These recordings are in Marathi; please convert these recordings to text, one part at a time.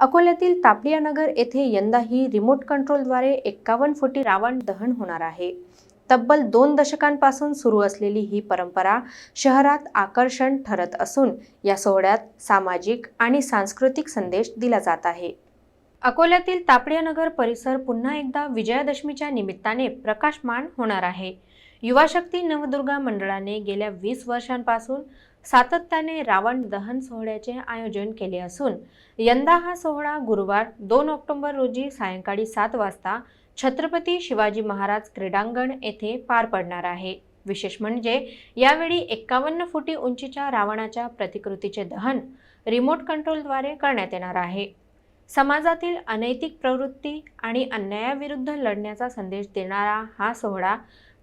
अकोल्यातील तापडिया नगर येथे यंदाही रिमोट कंट्रोलद्वारे एक्कावन्न फुटी रावण दहन होणार आहे. तब्बल दोन दशकांपासून सुरू असलेली ही परंपरा शहरात आकर्षण ठरत असून या सोहळ्यात सामाजिक आणि सांस्कृतिक संदेश दिला जात आहे. अकोल्यातील तापडिया नगर परिसर पुन्हा एकदा विजयादशमीच्या निमित्ताने प्रकाशमान होणार आहे. युवाशक्ती नवदुर्गा मंडळाने गेल्या वीस वर्षांपासून सातत्याने रावण दहन सोहळ्याचे आयोजन केले असून यंदा हा सोहळा गुरुवार दोन ऑक्टोबर रोजी सायंकाळी सात वाजता छत्रपती शिवाजी महाराज क्रीडांगण येथे पार पडणार आहे. विशेष म्हणजे यावेळी एक्कावन्न फुटी उंचीच्या रावणाच्या प्रतिकृतीचे दहन रिमोट कंट्रोलद्वारे करण्यात येणार आहे. समाजातील अनैतिक प्रवृत्ती आणि अन्यायाविरुद्ध लढण्याचा संदेश देणारा हा सोहळा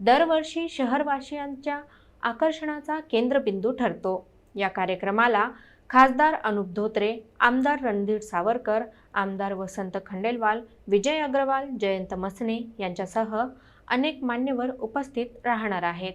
दरवर्षी शहरवासियांच्या आकर्षणाचा केंद्रबिंदू ठरतो. या कार्यक्रमाला खासदार अनुप धोत्रे आमदार रणधीर सावरकर आमदार वसंत खंडेलवाल विजय अग्रवाल जयंत मसने यांच्यासह अनेक मान्यवर उपस्थित राहणार आहेत.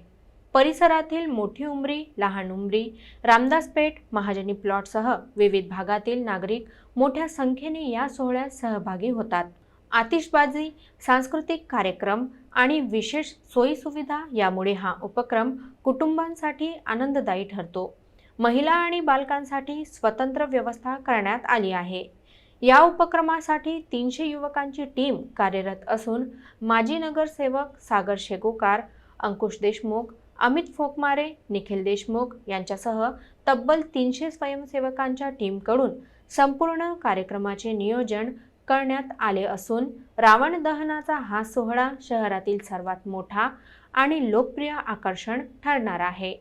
परिसरातील मोठी उमरी लहान उमरी रामदासपेठ महाजनी प्लॉटसह विविध भागातील नागरिक मोठ्या संख्येने या सोहळ्यात सहभागी होतात. आतिषबाजी सांस्कृतिक कार्यक्रम आणि विशेष सोयीसुविधा यामुळे हा उपक्रम कुटुंबांसाठी आनंददायी ठरतो. महिला आणि बालकांसाठी स्वतंत्र व्यवस्था करण्यात आली आहे. या उपक्रमासाठी तीनशे युवकांची टीम कार्यरत असून माजी नगरसेवक सागर शेगोकार अंकुश देशमुख अमित फोकमारे निखिल देशमुख यांच्यासह तब्बल तीनशे स्वयंसेवकांच्या टीमकडून संपूर्ण कार्यक्रमाचे नियोजन करण्यात आले असून रावण दहनाचा हा सोहळा शहरातील सर्वात मोठा आणि लोकप्रिय आकर्षण ठरणार आहे.